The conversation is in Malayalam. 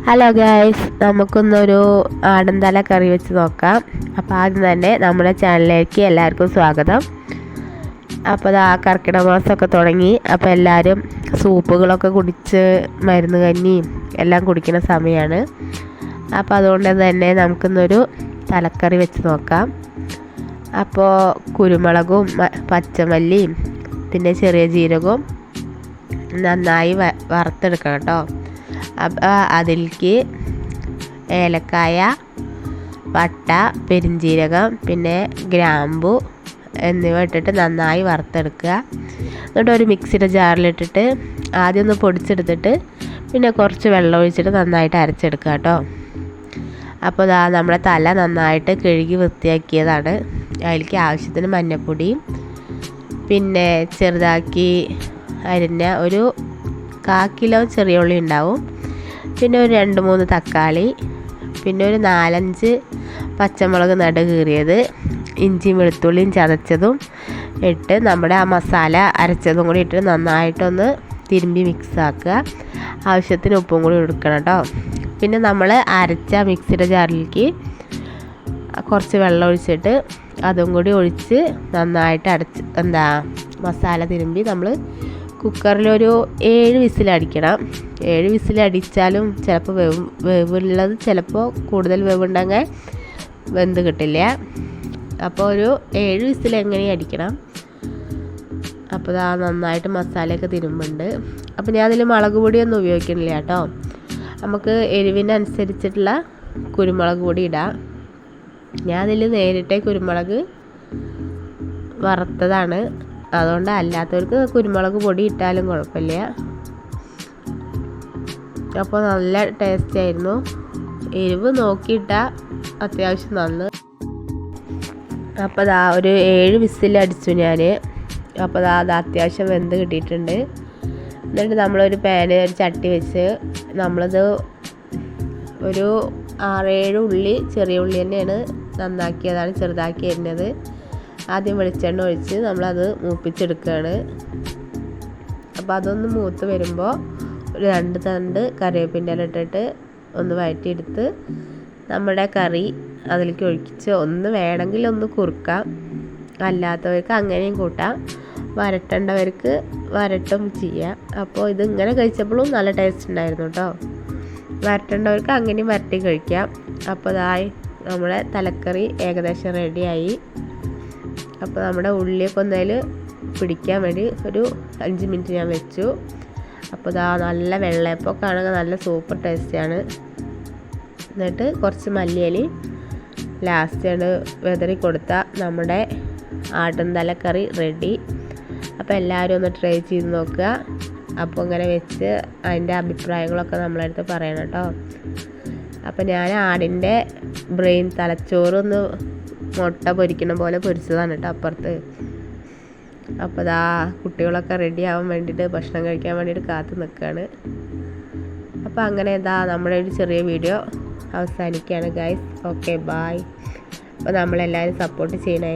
ഹലോ ഗൈസ് നമുക്കൊന്നൊരു ആടന്തല കറി വെച്ച് നോക്കാം. അപ്പോൾ ആദ്യം തന്നെ നമ്മുടെ ചാനലിലേക്ക് എല്ലാവർക്കും സ്വാഗതം. അപ്പോൾ ആ കർക്കിടക മാസമൊക്കെ തുടങ്ങി. അപ്പോൾ എല്ലാവരും സൂപ്പുകളൊക്കെ കുടിച്ച് മരുന്ന് കഞ്ഞിയും എല്ലാം കുടിക്കുന്ന സമയമാണ് അപ്പോൾ അതുകൊണ്ട് തന്നെ നമുക്കിന്നൊരു തലക്കറി വെച്ച് നോക്കാം. അപ്പോൾ കുരുമുളകും പച്ചമല്ലിയും പിന്നെ ചെറിയ ജീരകവും നന്നായി വറുത്തെടുക്കണം കേട്ടോ. അതിലേക്ക് ഏലക്കായ പട്ട പെരിഞ്ജീരകം പിന്നെ ഗ്രാമ്പു എന്നിവ ഇട്ടിട്ട് നന്നായി വറുത്തെടുക്കുക. എന്നിട്ട് ഒരു മിക്സിയുടെ ജാറിലിട്ടിട്ട് ആദ്യം ഒന്ന് പൊടിച്ചെടുത്തിട്ട് പിന്നെ കുറച്ച് വെള്ളം ഒഴിച്ചിട്ട് നന്നായിട്ട് അരച്ചെടുക്കുക കേട്ടോ. അപ്പോൾ ഇതാ നമ്മുടെ തല നന്നായിട്ട് കഴുകി വൃത്തിയാക്കിയതാണ്. അതിലേക്ക് ആവശ്യത്തിന് മഞ്ഞപ്പൊടിയും പിന്നെ ചെറുതാക്കി അരിഞ്ഞ ഒരു കാ കിലോ ചെറിയ ഉള്ളി ഉണ്ടാവും. പിന്നെ ഒരു രണ്ട് മൂന്ന് തക്കാളി പിന്നെ ഒരു നാലഞ്ച് പച്ചമുളക് നട കീറിയത് ഇഞ്ചിയും വെളുത്തുള്ളിയും ചതച്ചതും ഇട്ട് നമ്മുടെ ആ മസാല അരച്ചതും കൂടി ഇട്ട് നന്നായിട്ടൊന്ന് തിരുമ്പി മിക്സ് ആക്കുക. ആവശ്യത്തിന് ഉപ്പും കൂടി എടുക്കണം കേട്ടോ പിന്നെ നമ്മൾ അരച്ച മിക്സിയുടെ ജാറിലേക്ക് കുറച്ച് വെള്ളം ഒഴിച്ചിട്ട് അതും കൂടി ഒഴിച്ച് നന്നായിട്ട് അടച്ച് എന്താ മസാല തിരുമ്പി നമ്മൾ കുക്കറിലൊരു ഏഴ് വിസിലടിക്കണം ഏഴ് വിസിലടിച്ചാലും ചിലപ്പോൾ വേവ് വേവുള്ളത് ചിലപ്പോൾ കൂടുതൽ വേവുണ്ടെങ്കിൽ വെന്ത് കിട്ടില്ല. അപ്പോൾ ഒരു ഏഴ് വിസിൽ എങ്ങനെ അടിക്കണം? അപ്പോൾ ആ നന്നായിട്ട് മസാലയൊക്കെ തിരുമ്പുണ്ട്. അപ്പോൾ ഞാൻ അതിൽ മുളക് പൊടിയൊന്നും ഉപയോഗിക്കണില്ല കേട്ടോ. നമുക്ക് എരിവിനനുസരിച്ചിട്ടുള്ള കുരുമുളക് പൊടി ഇടാം. ഞാൻ അതിൽ നേരിട്ടേ കുരുമുളക് വറുത്തതാണ്. അതുകൊണ്ട് അല്ലാത്തവർക്ക് കുരുമുളക് പൊടി ഇട്ടാലും കുഴപ്പമില്ല. അപ്പോൾ നല്ല ടേസ്റ്റ് ആയിരുന്നു. എരിവ് നോക്കിയിട്ടാൽ അത്യാവശ്യം നന്ന്. അപ്പോൾ ദാ ഒരു ഏഴ് വിസിൽ അടിച്ചു ഞാൻ അപ്പോൾ ദാ അത് അത്യാവശ്യം വെന്ത് കിട്ടിയിട്ടുണ്ട്. എന്നിട്ട് നമ്മളൊരു പാന് ഒരു ചട്ടി വെച്ച് നമ്മളത് ഒരു ആറേഴ് ഉള്ളി ചെറിയ ഉള്ളി തന്നെയാണ് നന്നാക്കിയതാണ് ചെറുതാക്കി അരിഞ്ഞത്. ആദ്യം വെളിച്ചെണ്ണ ഒഴിച്ച് നമ്മളത് മൂപ്പിച്ചെടുക്കുകയാണ്. അപ്പോൾ അതൊന്ന് മൂത്ത് വരുമ്പോൾ ഒരു രണ്ട് തണ്ട് കറിവേപ്പിന്റെ ഇട്ടിട്ട് ഒന്ന് വഴറ്റിയെടുത്ത് നമ്മുടെ കറി അതിലേക്ക് ഒഴിച്ച് ഒന്ന് വേണമെങ്കിൽ ഒന്ന് കുറുക്കാം. അല്ലാത്തവർക്ക് അങ്ങനെയും കൂട്ടാം. വരട്ടേണ്ടവർക്ക് വരട്ടും ചെയ്യാം. അപ്പോൾ ഇത് ഇങ്ങനെ കഴിച്ചപ്പോഴും നല്ല ടേസ്റ്റ് ഉണ്ടായിരുന്നു കേട്ടോ. വരട്ടേണ്ടവർക്ക് അങ്ങനെയും വരട്ടി കഴിക്കാം. അപ്പോൾ ഇതായി നമ്മുടെ തലക്കറി ഏകദേശം റെഡിയായി അപ്പോൾ നമ്മുടെ ഉള്ളിയൊക്കെ ഒന്നതിൽ പിടിക്കാൻ വേണ്ടി ഒരു അഞ്ച് മിനിറ്റ് ഞാൻ വെച്ചു. അപ്പോൾ ഇതാ നല്ല വെള്ളയപ്പൊക്കെ ആണെങ്കിൽ നല്ല സൂപ്പർ ടേസ്റ്റിയാണ്. എന്നിട്ട് കുറച്ച് മല്ലിയില ലാസ്റ്റാണ് വെതറി കൊടുത്ത നമ്മുടെ ആട്ടൻ തലക്കറി റെഡി അപ്പോൾ എല്ലാവരും ഒന്ന് ട്രൈ ചെയ്ത് നോക്കുക. അപ്പോൾ ഇങ്ങനെ വെച്ച് അതിന്റെ അഭിപ്രായങ്ങളൊക്കെ നമ്മളടുത്ത് പറയണം കേട്ടോ. അപ്പോൾ ഞാൻ ആടിന്റെ ബ്രെയിൻ തലച്ചോറൊന്ന് മുട്ട പൊരിക്കണ പോലെ പൊരിച്ചതാണ് കേട്ടോ അപ്പുറത്ത്. അപ്പോൾ ദാ കുട്ടികളൊക്കെ റെഡി ആവാൻ വേണ്ടിയിട്ട് ഭക്ഷണം കഴിക്കാൻ വേണ്ടിയിട്ട് കാത്തു നിൽക്കുകയാണ് അപ്പോൾ അങ്ങനെ ഇതാ നമ്മുടെ ഒരു ചെറിയ വീഡിയോ അവസാനിക്കുകയാണ് ഗൈസ് ഓക്കെ ബായ് അപ്പോൾ നമ്മളെല്ലാവരും സപ്പോർട്ട് ചെയ്യണേ.